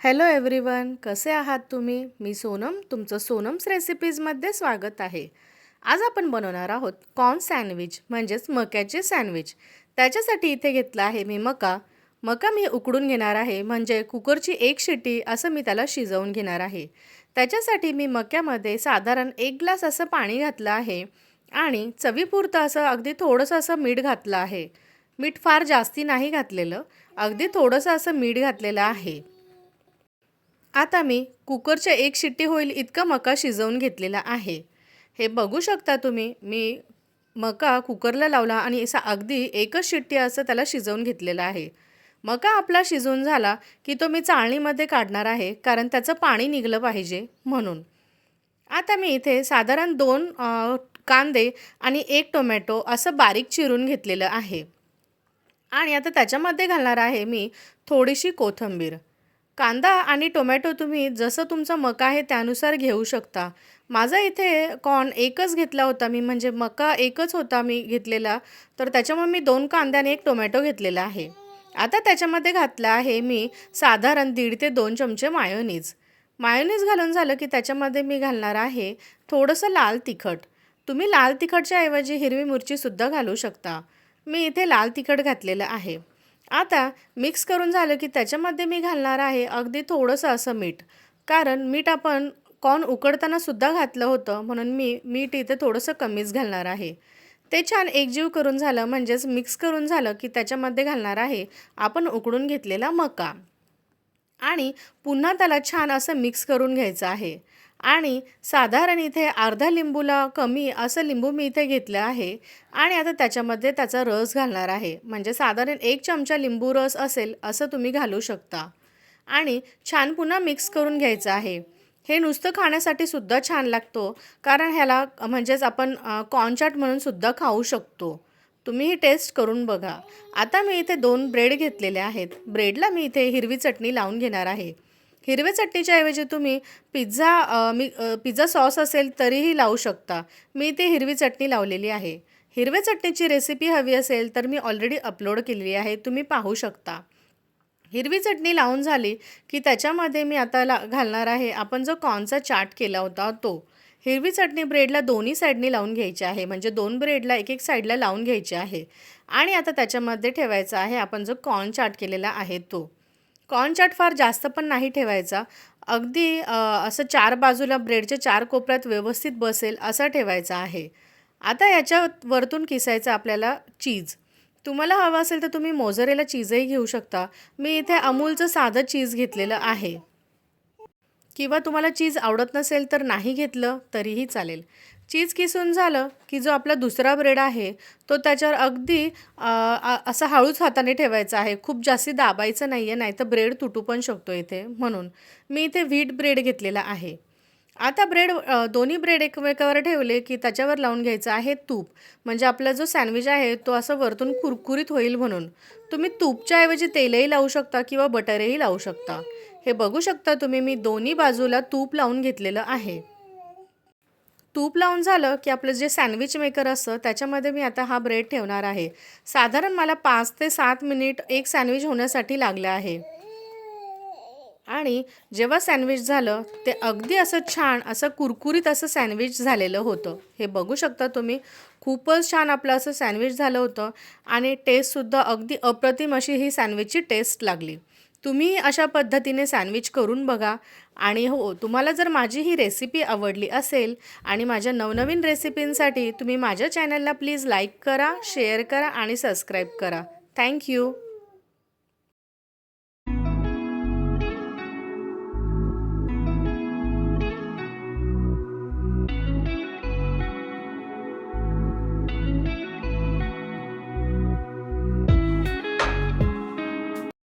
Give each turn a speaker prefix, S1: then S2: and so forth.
S1: Hello everyone कसे आहात तुम्ही? मी सोनम तुमचं सोनम्स रेसिपीजमध्ये स्वागत आहे. आज आपण बनवणार आहोत कॉर्न सँडविच म्हणजेच मक्याचे सँडविच त्याच्यासाठी इथे घेतला आहे मी मका. मका मी उकडून घेणार आहे म्हणजे कुकरची एक शिटी असं मी त्याला शिजवून घेणार आहे. त्याच्यासाठी मी मक्यामध्ये साधारण एक ग्लास असं पाणी घातलं आहे आणि चवीपुरतं असं अगदी थोडंसं असं मीठ घातलं आहे. मीठ फार जास्ती नाही घातलेलं अगदी थोडंसं असं मीठ घातलेलं आहे. आता मी कुकरच्या एक शिट्टी होईल इतका मका शिजवून घेतलेला आहे. हे बघू शकता तुम्ही मी मका कुकरला लावला आणि असा अगदी एकच शिट्टी असं त्याला शिजवून घेतलेला आहे. मका आपला शिजवून झाला की तो मी चाळणीमध्ये काढणार आहे कारण त्याचं पाणी निघलं पाहिजे म्हणून. आता मी इथे साधारण दोन कांदे आणि एक टोमॅटो असं बारीक चिरून घेतलेलं आहे. आणि आता त्याच्यामध्ये घालणार आहे मी थोडीशी कोथिंबीर. कांदा आणि टोमॅटो तुम्ही जसं तुमचा मका आहे त्यानुसार घेऊ शकता. माझा इथे कॉर्न एकच घेतला होता मी म्हणजे मका एकच होता मी घेतलेला. तर त्याच्यामुळे मी दोन कांदे आणि एक टोमॅटो घेतलेला आहे. आता त्याच्यामध्ये घातलं आहे मी साधारण दीड ते दोन चमचे मायोनीज. मायोनीज घालून झालं की त्याच्यामध्ये मी घालणार आहे थोडंसं लाल तिखट. तुम्ही लाल तिखटच्या ऐवजी हिरवी मिरचीसुद्धा घालू शकता. मी इथे लाल तिखट घातलेलं आहे. आता मिक्स करून झालं की त्याच्यामध्ये मी घालणार आहे अगदी थोडंसं असं मीठ. कारण मीठ आपण कॉर्न उकडताना सुद्धा घातलं होतं म्हणून मी मीठ इथे थोडंसं कमीच घालणार आहे. ते छान एकजीव करून झालं म्हणजेच मिक्स करून झालं की त्याच्यामध्ये घालणार आहे आपण उकडून घेतलेला मका. आणि पुन्हा त्याला छान असं मिक्स करून घ्यायचं आहे. आणि साधारण इथे अर्धा लिंबूला कमी असं लिंबू मी इथे घेतलं आहे. आणि आता त्याच्यामध्ये त्याचा रस घालणार आहे. म्हणजे साधारण एक चमचा लिंबू रस असेल असं तुम्ही घालू शकता. आणि छान पुन्हा मिक्स करून घ्यायचं आहे. हे नुसतं खाण्यासाठी सुद्धा छान लागतो. कारण ह्याला म्हणजेच आपण कॉर्न म्हणून सुद्धा खाऊ शकतो. तुम्ही ही टेस्ट करून बघा. आता मी इथे दोन ब्रेड घेतलेले आहेत. ब्रेडला मी इथे हिरवी चटणी लावून घेणार आहे. हिरव्या चटणीच्या ऐवजी तुम्ही पिझ्झा मी पिझ्झा सॉस असेल तरीही लावू शकता. मी ते हिरवी चटणी लावलेली आहे. हिरव्या चटणीची रेसिपी हवी असेल तर मी ऑलरेडी अपलोड केलेली आहे तुम्ही पाहू शकता. हिरवी चटणी लावून झाली की त्याच्यामध्ये मी आता ला घालणार आहे. आपण जो कॉर्नचा चाट केला होता तो. हिरवी चटणी ब्रेडला दोन्ही साईडनी लावून घ्यायची आहे. म्हणजे दोन ब्रेडला एक एक साईडला लावून घ्यायची आहे. आणि आता त्याच्यामध्ये ठेवायचा आहे आपण जो कॉर्न चाट केलेला आहे तो. कॉर्न चाट फार जास्त पण नाही ठेवायचा. अगदी असं चार बाजूला ब्रेडच्या चार कोपऱ्यात व्यवस्थित बसेल असा ठेवायचा आहे. आता याच्या वरतून किसायचं आपल्याला चीज. तुम्हाला हवं असेल तर तुम्ही मोझरेला चीजही घेऊ शकता. मी इथे अमूलचं साधं चीज घेतलेलं आहे. किंवा तुम्हाला चीज आवडत नसेल तर नाही घेतलं तरीही चालेल. चीज किसून झालं की जो आपला दुसरा ब्रेड आहे तो त्याच्यावर अगदी असं हळूच हाताने ठेवायचा आहे. खूप जास्ती दाबायचं नाही आहे नाही तर ब्रेड तुटू पण शकतो इथे. म्हणून मी इथे व्हीट ब्रेड घेतलेला आहे. आता ब्रेड दोन्ही ब्रेड एकमेकावर ठेवले की त्याच्यावर लावून घ्यायचं आहे तूप. म्हणजे आपला जो सँडविच आहे तो असं वरतून कुरकुरीत होईल म्हणून. तुम्ही तूपच्या ऐवजी तेलही लावू शकता किंवा बटरही लावू शकता. हे बघू शकता तुम्ही मी दोन्ही बाजूला तूप लावून घेतलेलं आहे. तूप लावून झालं की आपलं जे सँडविच मेकर असतं त्याच्यामध्ये मी आता हा ब्रेड ठेवणार आहे. साधारण मला पाच ते सात मिनिट एक सँडविच होण्यासाठी लागलं आहे. आणि जेव्हा सँडविच झालं ते अगदी असं छान असं कुरकुरीत असं सँडविच झालेलं होतं. हे बघू शकता तुम्ही खूपच छान आपलं असं सँडविच झालं होतं आणि टेस्टसुद्धा अगदी अप्रतिम अशी ही सँडविचची टेस्ट लागली. तुम्ही अशा पद्धतीने सँडविच करून बघा. आणि हो तुम्हाला जर माझी ही रेसिपी आवडली असेल आणि माझ्या नवनवीन रेसिपींसाठी तुम्ही माझ्या चॅनलला प्लीज लाईक करा शेअर करा आणि सबस्क्राईब करा. थँक्यू